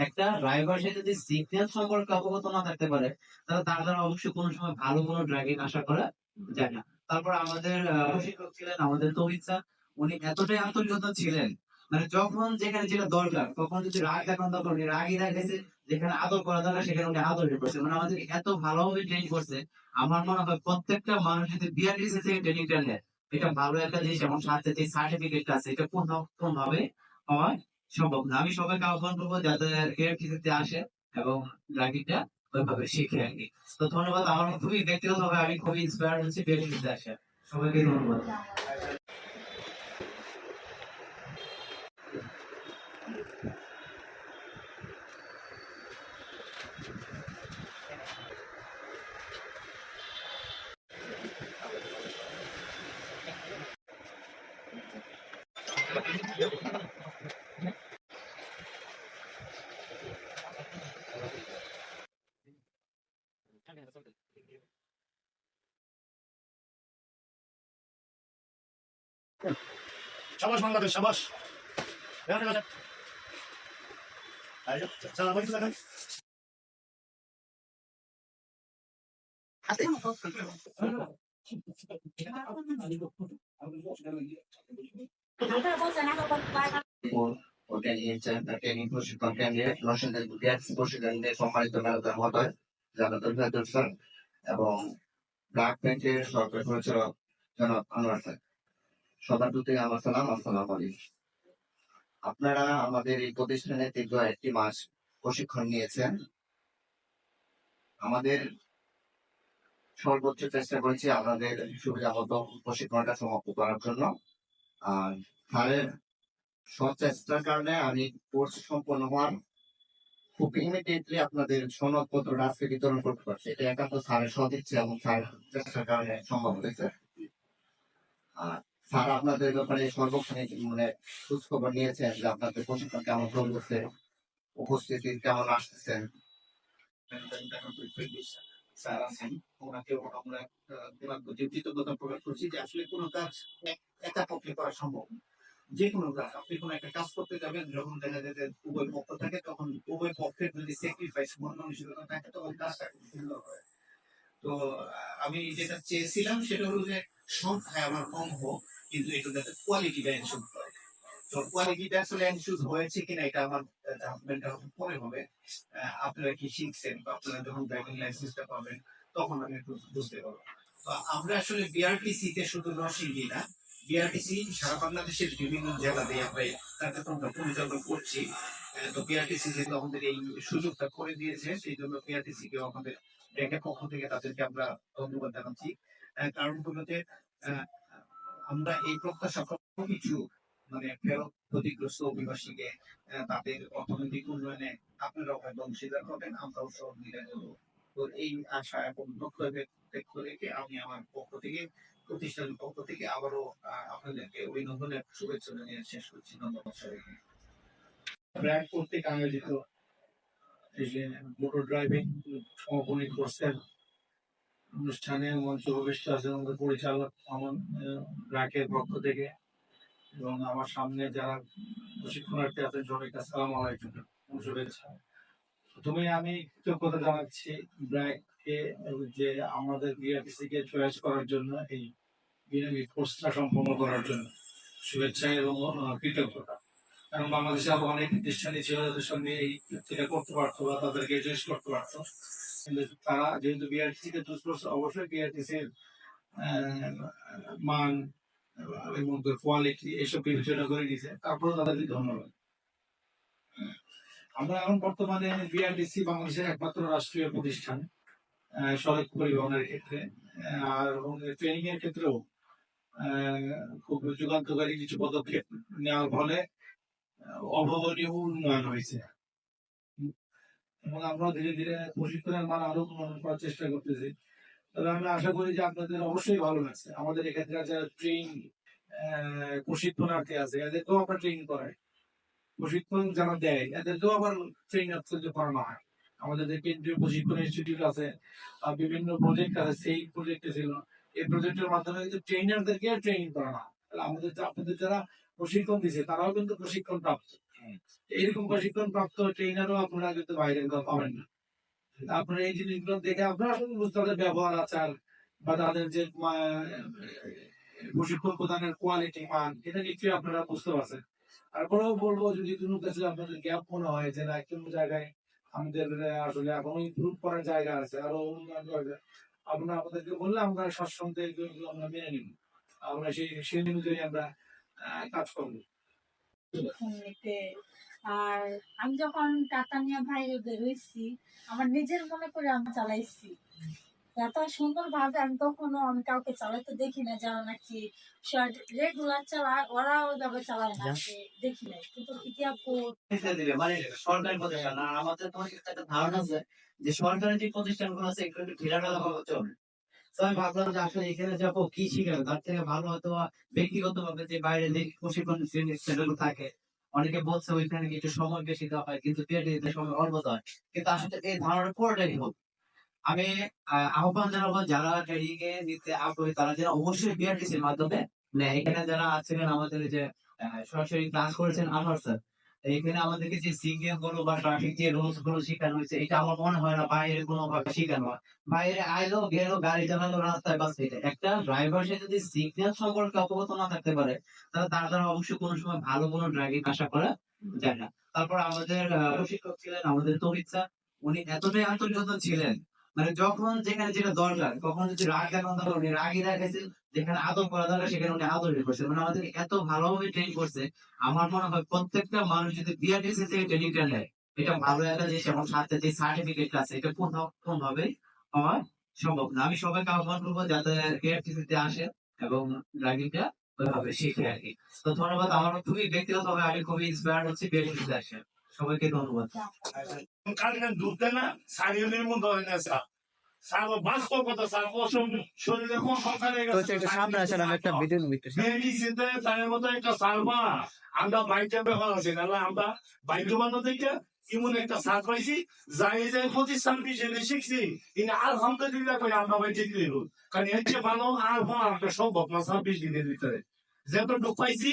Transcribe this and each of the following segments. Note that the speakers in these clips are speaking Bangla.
একটা ড্রাইভার সে যদি সিগন্যাল সম্পর্কে অবগত না থাকতে পারে তাহলে তার দ্বারা অবশ্যই কোনো সময় ভালো কোনো ড্রাইভিং আশা করা যায় না। তারপর আমাদের আহ, প্রশিক্ষক ছিলেন আমাদের তৌহিদ স্যার উনি এতটাই আন্তরিকতা ছিলেন মানে যখন যেখানে যেটা দরকার তখন যদি রাগ দেখানো দরকার উনি রাগই দেখাইছে যেখানে আদর করা দরকার সেখানে উনি আদর করছে মানে আমাদের এত ভালোভাবে ট্রেনিং করছে আমার মনে হয় প্রত্যেকটা মানুষ যদি বিআরটিসি থেকে ট্রেনিংটা নেয়। এটা ভালো একটা জিনিস এবং সাথে যে সার্টিফিকেটটা আছে এটা কোন কোন ভাবে পাওয়া সম্ভব না। আমি সবাইকে আহ্বান করব যাতে আসে এবং ড্রাইভিংটা ওইভাবে শিখে আর কি। তো ধন্যবাদ। আমার খুবই ব্যক্তিগতভাবে আমি খুবই ইন্সপায়ার হচ্ছি বিআরটিসিতে আসে সবাইকে ধন্যবাদ। সাবাস বাংলাদেশ সাবাস এবং ব্ল্যাক প্যান্টের সরকার পরিচালক জনাব আনোয়ার স্যার সবার প্রতি আমার সালাম আসসালাম আপনারা আমাদের এই প্রতিষ্ঠানে দীর্ঘ একটি মাস প্রশিক্ষণ নিয়েছেন। আমাদের সর্বোচ্চ চেষ্টা করেছি আপনাদের সুবিধা মতো প্রশিক্ষণটা সমাপ্ত করার জন্য। আর স্যারের সচেষ্টার কারণে আমি কোর্স সম্পন্ন হওয়ার খুব ইমিডিয়েটলি আপনাদের সনদপত্র আজকে বিতরণ করতে পারছি। এটা একান্ত স্যারের সদিচ্ছে এবং স্যার চেষ্টার কারণে সম্ভব হয়েছে। আর স্যার, আপনাদের ব্যাপারে সর্বক্ষণে মানে খোঁজ খবর নিয়েছেন যে আপনাদের প্রশিক্ষণ কেমন চলতেছে, উপস্থিতি কেমন আসতেছেন ওনাকে আমরা আসলে কোনো কাজ এক- পক্ষে করা সম্ভব। যে কোনো আপনি কোনো একটা কাজ করতে যাবেন, যখন দেখা যায় উভয় পক্ষ থাকে, তখন উভয় পক্ষের যদি স্যাক্রিফাইস মন মানসিকতা থাকে, তখন হয় তো, আমি যেটা চেয়েছিলাম সেটা হলো যে, সংখ্যায় আমার কম হোক কিন্তু এটা যাতে তো আসলে হয়েছে কিনা এটা আমার পরে হবে আপনারা কি শিখছেন বা আপনারা যখন ড্রাইভিং লাইসেন্সটা পাবেন তখন আমি একটু বুঝতে পারব। আমরা আসলে বিআরটিসি তে শুধু না বিআরটিসি সারা বাংলাদেশের বিভিন্ন জেলাতে আমরা আমরা পরিচালনা করছি। তো বিআরটিসি যেহেতু আমাদের এই সুযোগটা করে দিয়েছে সেই জন্য বিআরটিসি কেও আমাদের ব্যাংকের পক্ষ থেকে তাদেরকে আমরা ধন্যবাদ জানাচ্ছি। কারণ আহ, আমরা এই প্রত্যাশা কিছু মানে ফেরত ক্ষতিগ্রস্ত অভিবাসীকে তাদের অর্থনৈতিক উন্নয়নে আপনারাও হয়তো অংশীদার হবেন, আমরাও সহযোগিতা করব। তো এই আশা এবং লক্ষ্য ব্যক্ত রেখে আমি আমার পক্ষ থেকে, প্রতিষ্ঠানের পক্ষ থেকে আবারও আপনাদেরকে অভিনন্দনের শুভেচ্ছা জানিয়ে শেষ করছি। ধন্যবাদ সবাইকে। ব্র্যাক কর্তৃক আয়োজিত মোটর ড্রাইভিং সমাপনী কোর্সের অনুষ্ঠানে মঞ্চ উপবিষ্ট আছেন আমাদের পরিচালক আমার ব্র্যাকের পক্ষ থেকে এবং আমার সামনে যারা প্রশিক্ষণার্থী আছেন সবাইকে আসসালামু আলাইকুম। শুভেচ্ছা। প্রথমে আমি কৃতজ্ঞতা জানাচ্ছি ব্র্যাককে যে আমাদের বিআরটিসি কে চয়েস করার জন্য, এই কোর্সটা সম্পন্ন করার জন্য শুভেচ্ছা এবং কৃতজ্ঞতা। কারণ বাংলাদেশে আরও অনেক প্রতিষ্ঠানই ছিল, যাদের সঙ্গে এই করতে পারতো বা তাদেরকে চয়েস করতে পারতো। তারা যেহেতু অবশ্যই মান এবং কোয়ালিটি এসব বিবেচনা করে তারপরে তাদেরকে ধন্যবাদ। আমরা এখন বর্তমানে বিআরটিসি বাংলাদেশের একমাত্র রাষ্ট্রীয় প্রতিষ্ঠান সড়ক পরিবহনের ক্ষেত্রে। আর ট্রেনিং এর ক্ষেত্রেও খুব যুগান্তকারী কিছু পদক্ষেপ নেওয়ার ফলে অভাবনীয় উন্নয়ন হয়েছে। এবং আমরা ধীরে ধীরে প্রশিক্ষণের মান আরও উন্নয়ন করার চেষ্টা করতেছি। তবে আমি আশা করি যে আপনাদের অবশ্যই ভালো লাগছে। আমাদের এক্ষেত্রে যারা ট্রেন প্রশিক্ষণার্থী আছে, এদেরকেও আমরা ট্রেনিং করাই। প্রশিক্ষণ যারা দেয়, এদেরকেও আবার ট্রেনিং করানো হয়। আমাদের যে কেন্দ্রীয় প্রশিক্ষণ ইনস্টিটিউট আছে বিভিন্ন প্রজেক্ট আছে, সেই প্রজেক্টে ছিল। এই প্রজেক্টের মাধ্যমে কিন্তু ট্রেনারদেরকে ট্রেনিং করানো হয়। আমাদের আপনাদের যারা প্রশিক্ষণ দিছে, তারাও কিন্তু প্রশিক্ষণ প্রাপ্ত। এইরকম প্রশিক্ষণ প্রাপ্ত ট্রেনারও আপনারা কিন্তু বাইরে পাবেন না। আপনারা এই জিনিসগুলো দেখে আপনারা আসলে পারবেন ব্যবহার আচার বা তাদের যে প্রশিক্ষণ প্রদানের কোয়ালিটি মান, এটা নিশ্চয়ই আপনারা বুঝতে পারছেন। তারপরেও বলব, যদি কোনো কাছে আপনাদের গ্যাপ মনে হয় যে না, কোনো জায়গায় আমাদের আসলে এখনও ইমপ্রুভ করার জায়গা আছে, আরও উন্নয়ন করা আপনারা আমাদেরকে বললে আমরা এগুলো আমরা মেনে নিব। আমরা সেই সেই অনুযায়ী আমরা কাজ করব। এমনিতে আর আমি যখন টাটা নিয়ে বাইরে বেরোইছি আমার নিজের মনে করে আমি চালাইছি। এত সুন্দর ভাবে আমি কখনো আমি কাউকে চালাতে দেখি না যারা নাকি রেগুলার চালায় ওরা ওইভাবে চালায় না আমি দেখি নাই। কিন্তু ইতিহাস মানে সরকারি প্রতিষ্ঠান আমাদের তো অনেক একটা ধারণা আছে যে সরকারি যে প্রতিষ্ঠানগুলো আছে একটু একটু ঢিলা ঢালা ভাবে চলে। আমি ভাবলাম যে আসলে এখানে যাব কি শিখাবে? তার থেকে ভালো হয়তো ব্যক্তিগত ভাবে যে বাইরে যে প্রশিক্ষণ সেন্টারগুলো থাকে, অনেকে বলছে ওইখানে কিছু সময় বেশি দেওয়া হয়, কিন্তু পিএইচডিতে সময় অল্প কিন্তু আসলে এই ধারণা পুরোটাই হোক আমি আহ্বান জানাব যারা ট্রেনিং এ নিতে আগ্রহী, তারা যেন অবশ্যই বিআরটিসির মাধ্যমে এখানে যারা আছেন আমাদের যে সরাসরি ক্লাস করেছেন আনোয়ার স্যার এখানে আমাদেরকে যে সিগন্যালগুলো বা ট্রাফিক যে রুলসগুলো শেখানো হয়েছে, এটা আমার মনে হয় না বাইরে কোনো ভাবে শেখানো হয়। বাইরে আইলো গেলো গাড়ি চালানো রাস্তায় বাস এটা। একটা ড্রাইভার সে যদি সিগন্যাল সম্পর্কে অবগত না থাকতে পারে, তাহলে তার দ্বারা অবশ্যই কোনো সময় ভালো কোনো ড্রাইভিং আশা করা যায় না। তারপর আমাদের প্রশিক্ষক ছিলেন আমাদের তৌহিদ স্যার উনি এতটাই আন্তর্জাতিক ছিলেন মানে যখন যেখানে যেটা দরকার, কখন যদি রাগ দেখানো দরকার, উনি রাগই দেখাইছেন যেখানে আদর করা দরকার, সেখানে উনি আদর করছেন মানে আমাদের এত ভালোভাবে ট্রেন করছে, আমার মনে হয় প্রত্যেকটা মানুষ যদি বিআরটিসি থেকে ট্রেনিংটা নেয়। এটা ভালো একটা জিনিস, এবং সাথে যে সার্টিফিকেট আছে, এটা কোন ভাবে হওয়া সম্ভব না। আমি সবাইকে আহ্বান করব যাতে বিআরটিসি তে আসে এবং ড্রাইভিংটা ওইভাবে শিখে আর কি। তো ধন্যবাদ আমার খুবই ব্যক্তিগতভাবে আমি খুবই ইন্সপায়ার হচ্ছি বিআরটিসি তে আসেন সবাইকে ধন্যবাদ। কালকে না হয় না স্যার। আমরা আমরা বাইক বানো থেকে এমন একটা সার পাইছি যাই যাই প্রতিষ্ঠান পিছনে শিখছি। কিন্তু আলহামদুলিল্লাহ করে আমরা কারণ এর চেয়ে ভালো আর ভালো আমরা সম্ভব না ছাব্বিশ দিনের ভিতরে। যতটুকু পাইছি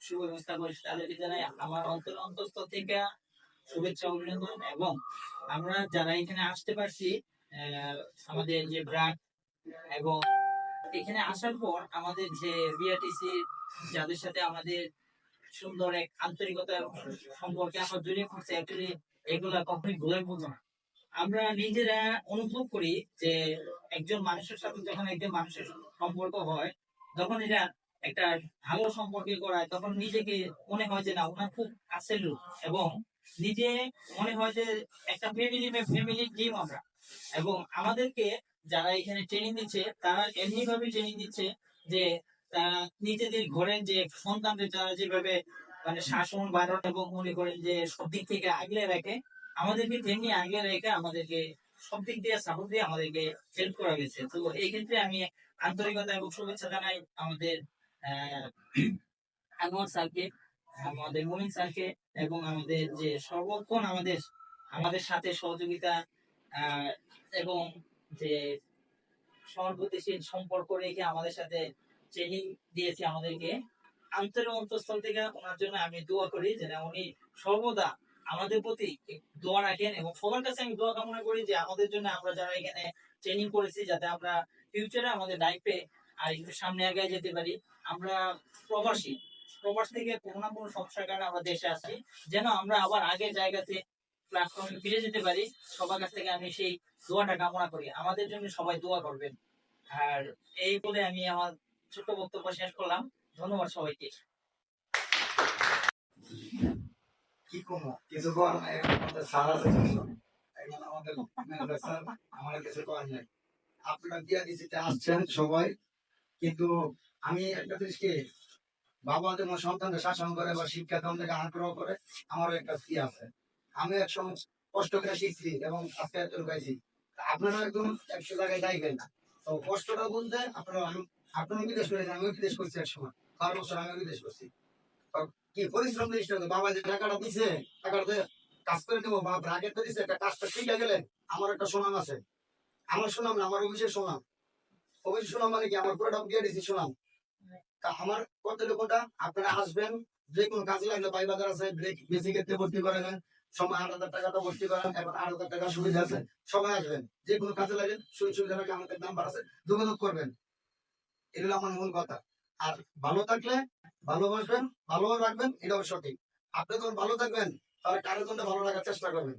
তাদেরকে জানাই, আমার অন্তর অন্তঃস্থল থেকে শুভেচ্ছা অভিনন্দন এবং আমরা যারা এখানে আসতে পারছি আমাদের যে ব্রাক এবং এখানে আসার পর আমাদের যে বিআরটিসি যাদের সাথে আমাদের সুন্দর এক আন্তরিকতা সম্পর্কে আমরা জড়িয়ে পড়ছে অ্যাকচুয়ালি এগুলা কখনোই ভুলে বুঝো না। আমরা নিজেরা অনুভব করি যে একজন মানুষের সাথে যখন একজন মানুষের সম্পর্ক হয়, তখন এটা একটা ভালো সম্পর্কে করায়, তখন নিজেকে মনে হয় যে না, ওনার খুব কাছের লোক এবং নিজে মনে হয় যে একটা ফ্যামিলি ফ্যামিলি টিম আমরা। এবং আমাদেরকে যারা এখানে ট্রেনিং দিচ্ছে, তারা এমনি ভাবে ট্রেনিং দিচ্ছে যে তারা নিজেদের ঘরের যে সন্তানদের, তারা যেভাবে মানে শাসন বারণ এবং মনে করেন যে সব দিক থেকে আগলে রাখে, আমাদেরকে তেমনি আগে রেখে আমাদেরকে সব দিক দিয়ে সাপোর্ট দিয়ে আমাদেরকে হেল্প করা গেছে তো এই ক্ষেত্রে আমি আন্তরিকতা এবং শুভেচ্ছা জানাই আমাদের আনোয়ার স্যারকে, আমাদের মুমিন স্যারকে এবং আমাদের যে সর্বক্ষণ আমাদের আমাদের সাথে সহযোগিতা এবং যে সহানুভূতিশীল সম্পর্ক রেখে আমাদের সাথে ট্রেনিং দিয়েছে আমাদেরকে, আন্তরিক অন্তঃস্থল থেকে ওনার জন্য আমি দোয়া করি যেন উনি সর্বদা আমাদের প্রতি দোয়া রাখেন এবং সবার কাছে আমি দোয়া কামনা করি যে আমাদের জন্য আমরা যারা এখানে ট্রেনিং করেছি যাতে আমরা ফিউচারে আমাদের লাইফে আর একটু সামনে আগে যেতে পারি। আমরা প্রবাসী। প্রবাস থেকে কোনো না কোনো সমস্যার কারণে আমরা দেশে আসি যেন আমরা আবার আগের জায়গাতে প্ল্যাটফর্মে ফিরে যেতে পারি, সবার কাছ থেকে আমি সেই দোয়াটা কামনা করি। আমাদের জন্য সবাই দোয়া করবেন। আর এই বলে আমি আমার ছোট বক্তব্য শেষ করলাম। ধন্যবাদ সবাইকে। কি করব কিছু করার নাই। আমাদের আছে। আমাদের স্যার। কিছু করার নাই। আপনারা দিয়া দিতে আসছেন সবাই। কিন্তু আমি একটা জিনিস কি, বাবা যেমন সন্তানকে শাসন করে বা শিক্ষা দান থেকে আগ্রহ করে, আমারও একটা ই আছে। আমি একসময় কষ্ট করে শিখছি এবং আজকে এত গাইছি আপনারা একদম একশো জায়গায় যাইবেন না তো কষ্টটা বলতে আপনারা, আমি- আপনারা বিদেশ করেছেন আমিও বিদেশ করছি এক সময়। বারো বছর আমিও বিদেশ করছি। কি পরিশ্রম জিনিসটা বাবা যে টাকাটা দিছে, টাকাটা কাজ করে দেবো বা ব্রাকেট তো দিছে, একটা কাজটা শিখে গেলে আমার একটা সুনাম আছে। আমার সুনাম না, আমার অফিসের সুনাম। অফিসের সুনাম মানে কি? আমার পুরোটা দিয়ে দিছি সুনাম তা আমার কর্তব্যটা আপনারা আসবেন, যে কোনো কাজে লাগলে পাই বাজার আছে বেসিক এতে ভর্তি করে নেন সময় আট হাজার টাকা তো ভর্তি করেন এবং আট হাজার টাকা সুবিধা আছে, সবাই আসবেন। যে কোনো কাজে লাগে, সুযোগ সুবিধা লাগে, আমাদের নাম্বার আছে, যোগাযোগ করবেন। এগুলো আমার মূল কথা। আর ভালো থাকলে ভালোবাসবেন ভালো রাখবেন, এটাও সঠিক। আপনি যখন ভালো থাকবেন, তাহলে কারোর জন্য ভালো রাখার চেষ্টা করবেন।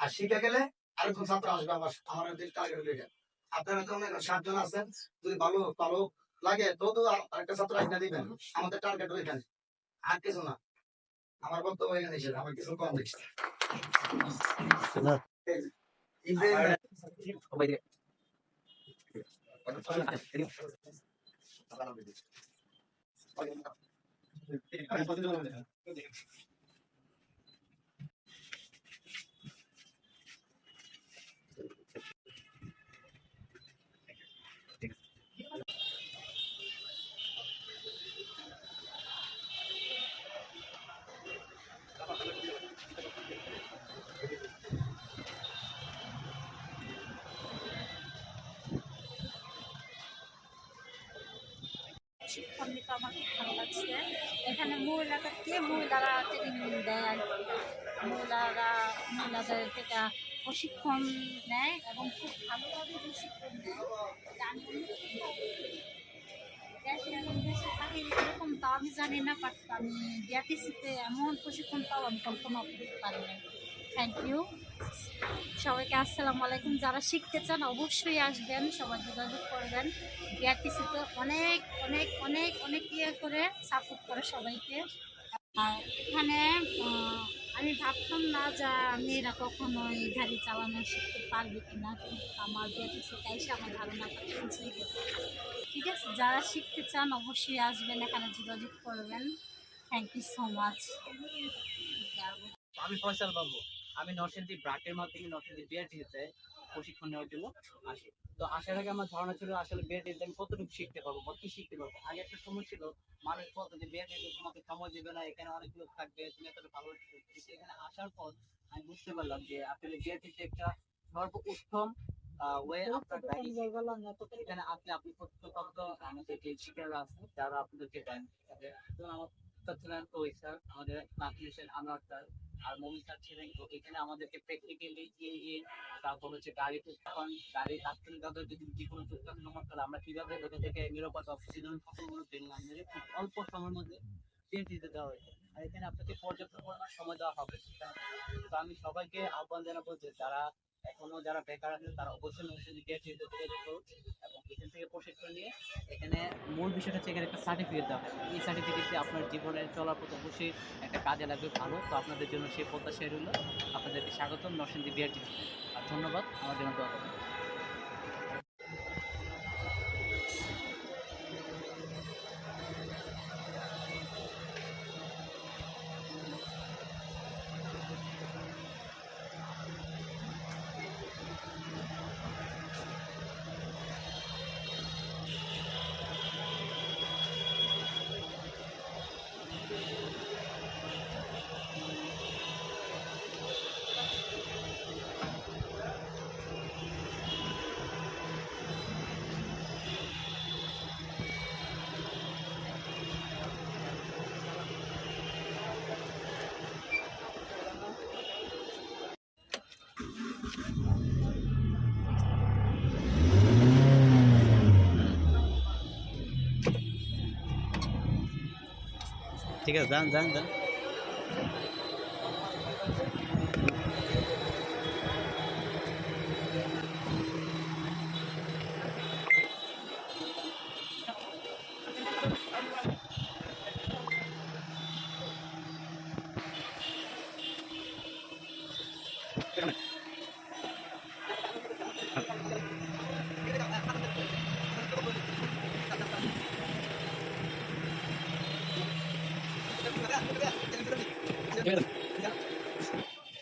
আর শিখে গেলে আরেকজন ছাত্র আসবে আমার আমার টার্গেট লেগে আপনারা তো সাতজন আছেন, যদি ভালো ভালো লাগে, তো তো আরেকটা ছাত্র আইনা দিবেন। আমাদের টার্গেট ওইখানে আর কিছু না। আমার বক্তব্য এখানে শেষ, আমার কিছু কম দেখছি শিক্ষণ নিতে আমার খুব ভালো লাগছে। এখানে মহিলাদেরকে মহিলারা ট্রেনিং দেয়? মহিলারা মহিলাদের থেকে প্রশিক্ষণ নেয় এবং খুব ভালোভাবে প্রশিক্ষণ বাহিরে এরকম তাও আমি জানি না বাট আমি বিআরটিসিতে এমন প্রশিক্ষণ পাও আমি কল্পনা করতে পারি থ্যাংক ইউ সবাইকে আসসালামু আলাইকুম। যারা শিখতে চান অবশ্যই আসবেন, সবাই যোগাযোগ করবেন। বিআরটিসিতে অনেক অনেক অনেক অনেক ইয়ে করে সাপোর্ট করে সবাইকে। আর এখানে আমি ভাবতাম না যে মেয়েরা কখনো এই গাড়ি চালানো শিখতে পারবে কিনা, কিন্তু আমার বিআরটিসিতে এসে আমার ধারণাটা গেছে ঠিক আছে, যারা শিখতে চান অবশ্যই আসবেন, এখানে যোগাযোগ করবেন। থ্যাংক ইউ সো মাচ আমি ফয়সাল বাবু আমি নরসিংদী ব্রাকের মাধ্যমে নরসিংদী বিআরটিতে প্রশিক্ষণ নেওয়ার জন্য আসি। তো আসার আগে আমার ধারণা ছিল আসলে বিআরটিতে আমি কতটুকু শিখতে পারব বা কি শিখতে পারব? আগে একটা সময় ছিল, মানুষ বলতো যে বিআরটিতে তোমাকে সময় দেবে না, এখানে অনেক লোক থাকবে, তুমি এতটা ভালো এখানে আসার পর আমি বুঝতে পারলাম যে আসলে বিআরটিতে একটা সর্ব উত্তম আমার আর স্যার ছিলেন। তো এখানে আমাদেরকে প্র্যাকটিক্যালি যে গিয়ে তারপর হচ্ছে গাড়ি তখন গাড়ি তাৎক্ষণিক তাদের যদি যে কোনো দুর্ঘটনা ঘটলে আমরা কীভাবে ওখান থেকে নিরাপদ অক্সিজেন ফসলগুলো পেলাম খুব অল্প সময়ের মধ্যে চেঞ্জ দিতে দেওয়া হয়েছে আর এখানে আপনাকে পর্যাপ্ত পরিমাণ সময় দেওয়া হবে। তো আমি সবাইকে আহ্বান জানাব যে যারা এখনও যারা বেকার আছেন, তারা অবশ্যই করুন এবং এখান থেকে প্রশিক্ষণ নিয়ে এখানে মূল বিষয়টা হচ্ছে এখানে একটা সার্টিফিকেট দেওয়া। হয় এই সার্টিফিকেটটি আপনার জীবনে চলার পথে অবশ্যই একটা কাজে লাগবে ভালো। তো আপনাদের জন্য সেই প্রত্যাশাই রইল। আপনাদেরকে স্বাগতম, নরসিংদী বিআরটি আর ধন্যবাদ, আমার জন্য দোয়া করবেন। ঠিক আছে যান যান যান